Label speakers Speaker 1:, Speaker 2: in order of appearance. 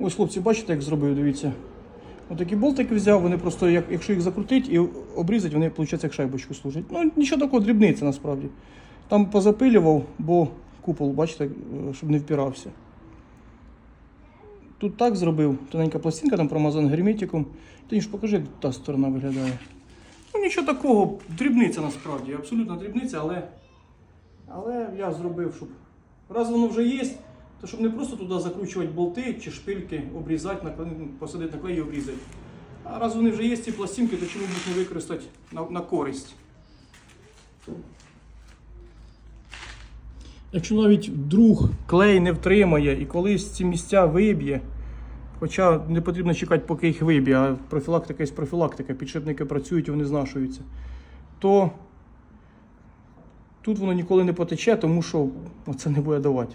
Speaker 1: Ось хлопці, бачите, як зробив, дивіться. Отакі болтики взяв, вони просто, як, якщо їх закрутити і обрізати, вони, виходить, як шайбочку служать. Ну, нічого такого дрібниця насправді. Там позапилював, бо купол, бачите, щоб не впирався. Тут так зробив, тоненька пластинка, там промазан герметиком. Ти ж покажи, як та сторона виглядає. Ну нічого такого, дрібниця насправді, абсолютно дрібниця, але, але я зробив, щоб раз воно вже є, то щоб не просто туди закручувати болти чи шпильки, обрізати, посадити на клей і обрізати. А раз вони вже є, ці пластинки, то чому б їх не використати на, на користь. Якщо навіть вдруг клей не втримає і колись ці місця виб'є, хоча не потрібно чекати, поки їх виб'є, а профілактика є профілактика, підшипники працюють, вони знашуються, то тут воно ніколи не потече, тому що це не буде давати.